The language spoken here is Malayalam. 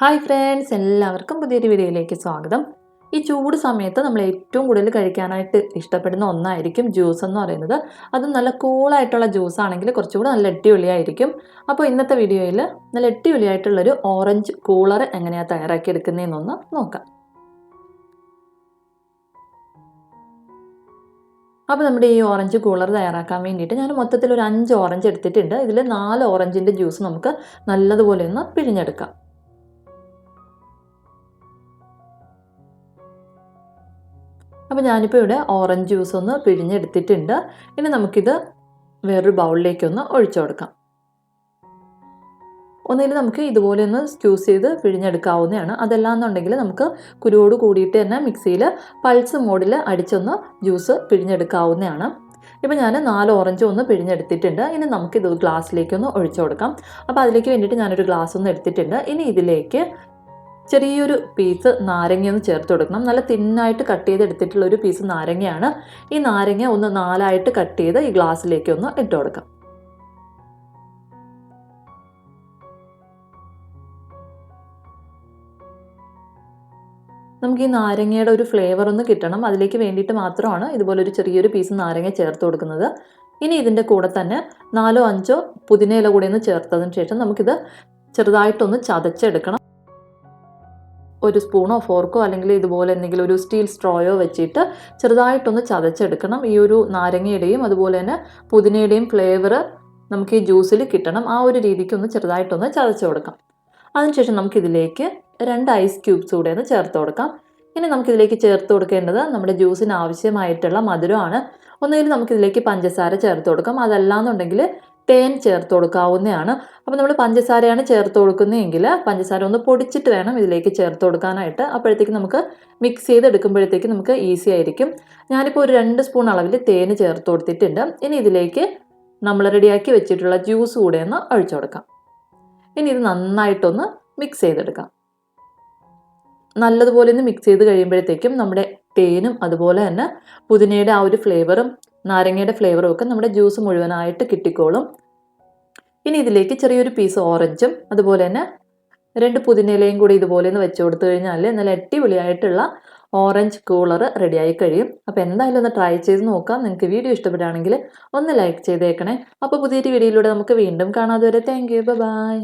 ഹായ് ഫ്രണ്ട്സ് എല്ലാവർക്കും പുതിയൊരു വീഡിയോയിലേക്ക് സ്വാഗതം. ഈ ചൂട് സമയത്ത് നമ്മൾ ഏറ്റവും കൂടുതൽ കഴിക്കാനായിട്ട് ഇഷ്ടപ്പെടുന്ന ഒന്നായിരിക്കും ജ്യൂസ് എന്ന് പറയുന്നത്. അത് നല്ല കൂളായിട്ടുള്ള ജ്യൂസ് ആണെങ്കിൽ കുറച്ചുകൂടി നല്ല എട്ടിയൊളിയായിരിക്കും അപ്പോൾ ഇന്നത്തെ വീഡിയോയിൽ നല്ല എട്ടിയൊളിയായിട്ടുള്ളൊരു ഓറഞ്ച് കൂളർ എങ്ങനെയാണ് തയ്യാറാക്കിയെടുക്കുന്നതെന്നൊന്ന് നോക്കാം. അപ്പോൾ നമ്മുടെ ഈ ഓറഞ്ച് കൂളർ തയ്യാറാക്കാൻ വേണ്ടിയിട്ട് ഞാൻ മൊത്തത്തിൽ ഒരു അഞ്ച് ഓറഞ്ച് എടുത്തിട്ടുണ്ട്. ഇതിൽ നാല് ഓറഞ്ചിന്റെ ജ്യൂസ് നമുക്ക് നല്ലതുപോലെ ഒന്ന് പിഴിഞ്ഞെടുക്കാം. അപ്പോൾ ഞാനിപ്പോൾ ഇവിടെ ഓറഞ്ച് ജ്യൂസ് ഒന്ന് പിഴിഞ്ഞെടുത്തിട്ടുണ്ട്. ഇനി നമുക്കിത് വേറൊരു ബൗളിലേക്കൊന്ന് ഒഴിച്ചു കൊടുക്കാം. ഒന്നുകിൽ നമുക്ക് ഇതുപോലെ ഒന്ന് സ്ക്യൂസ് ചെയ്ത് പിഴിഞ്ഞെടുക്കാവുന്നതാണ്. അതല്ലാന്നുണ്ടെങ്കിൽ നമുക്ക് കുരുവോട് കൂടിയിട്ട് തന്നെ മിക്സിയിൽ പൾസ് മോഡിൽ അടിച്ചൊന്ന് ജ്യൂസ് പിഴിഞ്ഞെടുക്കാവുന്നതാണ്. ഇപ്പോൾ ഞാൻ നാല് ഓറഞ്ച് ഒന്ന് പിഴിഞ്ഞെടുത്തിട്ടുണ്ട്. ഇനി നമുക്കിത് ഗ്ലാസ്സിലേക്കൊന്ന് ഒഴിച്ചു കൊടുക്കാം. അപ്പോൾ അതിലേക്ക് വേണ്ടിയിട്ട് ഞാനൊരു ഗ്ലാസ് ഒന്ന് എടുത്തിട്ടുണ്ട്. ഇനി ഇതിലേക്ക് ചെറിയൊരു പീസ് നാരങ്ങ ഒന്ന് ചേർത്ത് കൊടുക്കണം. നല്ല തിന്നായിട്ട് കട്ട് ചെയ്ത് എടുത്തിട്ടുള്ള ഒരു പീസ് നാരങ്ങയാണ്. ഈ നാരങ്ങ ഒന്ന് നാലായിട്ട് കട്ട് ചെയ്ത് ഈ ഗ്ലാസ്സിലേക്ക് ഒന്ന് ഇട്ട് കൊടുക്കാം. നമുക്ക് ഈ നാരങ്ങയുടെ ഒരു ഫ്ലേവർ ഒന്ന് കിട്ടണം. അതിലേക്ക് വേണ്ടിയിട്ട് മാത്രമാണ് ഇതുപോലെ ഒരു ചെറിയൊരു പീസ് നാരങ്ങ ചേർത്ത് കൊടുക്കുന്നത്. ഇനി ഇതിന്റെ കൂടെ തന്നെ നാലോ അഞ്ചോ പുതിനയില കൂടെ ഒന്ന് ചേർത്തതിന് ശേഷം നമുക്കിത് ചെറുതായിട്ടൊന്ന് ചതച്ചെടുക്കണം. ഒരു സ്പൂണോ ഫോർക്കോ അല്ലെങ്കിൽ ഇതുപോലെ എന്തെങ്കിലും ഒരു സ്റ്റീൽ സ്ട്രോയോ വെച്ചിട്ട് ചെറുതായിട്ടൊന്ന് ചതച്ചെടുക്കണം. ഈ ഒരു നാരങ്ങയുടെയും അതുപോലെ തന്നെ പുതിനയുടെയും ഫ്ലേവർ നമുക്ക് ഈ ജ്യൂസിൽ കിട്ടണം. ആ ഒരു രീതിക്ക് ഒന്ന് ചെറുതായിട്ടൊന്ന് ചതച്ച് കൊടുക്കാം. അതിനുശേഷം നമുക്കിതിലേക്ക് രണ്ട് ഐസ് ക്യൂബ്സ് കൂടെ ഒന്ന് ചേർത്ത് കൊടുക്കാം. ഇനി നമുക്കിതിലേക്ക് ചേർത്ത് കൊടുക്കേണ്ടത് നമ്മുടെ ജ്യൂസിന് ആവശ്യമായിട്ടുള്ള മധുരമാണ്. ഒന്നുകിൽ നമുക്കിതിലേക്ക് പഞ്ചസാര ചേർത്ത് കൊടുക്കാം. അതല്ലാന്നുണ്ടെങ്കിൽ തേൻ ചേർത്ത് കൊടുക്കാവുന്നതാണ്. അപ്പോൾ നമ്മൾ പഞ്ചസാരയാണ് ചേർത്ത് കൊടുക്കുന്നതെങ്കിൽ പഞ്ചസാര ഒന്ന് പൊടിച്ചിട്ട് വേണം ഇതിലേക്ക് ചേർത്ത് കൊടുക്കാനായിട്ട്. അപ്പോഴത്തേക്ക് നമുക്ക് മിക്സ് ചെയ്ത് എടുക്കുമ്പോഴത്തേക്ക് നമുക്ക് ഈസി ആയിരിക്കും. ഞാനിപ്പോൾ ഒരു രണ്ട് സ്പൂൺ അളവിൽ തേൻ ചേർത്ത് കൊടുത്തിട്ടുണ്ട്. ഇനി ഇതിലേക്ക് നമ്മൾ റെഡിയാക്കി വെച്ചിട്ടുള്ള ജ്യൂസ് കൂടെ ഒന്ന് ഒഴിച്ചു കൊടുക്കാം. ഇനി ഇത് നന്നായിട്ടൊന്ന് മിക്സ് ചെയ്തെടുക്കാം. നല്ലതുപോലെ ഒന്ന് മിക്സ് ചെയ്ത് കഴിയുമ്പോഴത്തേക്കും നമ്മുടെ തേനും അതുപോലെ തന്നെ പുതിനയുടെ ആ ഒരു ഫ്ലേവറും നാരങ്ങയുടെ ഫ്ലേവറും ഒക്കെ നമ്മുടെ ജ്യൂസ് മുഴുവനായിട്ട് കിട്ടിക്കോളും. ഇനി ഇതിലേക്ക് ചെറിയൊരു പീസ് ഓറഞ്ചും അതുപോലെ തന്നെ രണ്ട് പുതിനയിലയും കൂടി ഇതുപോലെ ഒന്ന് വെച്ച് കൊടുത്തു കഴിഞ്ഞാൽ നല്ല അടിപൊളിയായിട്ടുള്ള ഓറഞ്ച് കൂളർ റെഡിയായി കഴിയും. അപ്പോൾ എന്തായാലും ഒന്ന് ട്രൈ ചെയ്ത് നോക്കാം. നിങ്ങൾക്ക് വീഡിയോ ഇഷ്ടപ്പെടുകയാണെങ്കിൽ ഒന്ന് ലൈക്ക് ചെയ്തേക്കണേ. അപ്പോൾ പുതിയൊരു വീഡിയോയിലൂടെ നമുക്ക് വീണ്ടും കാണാതെ വരെ താങ്ക് യു ബൈ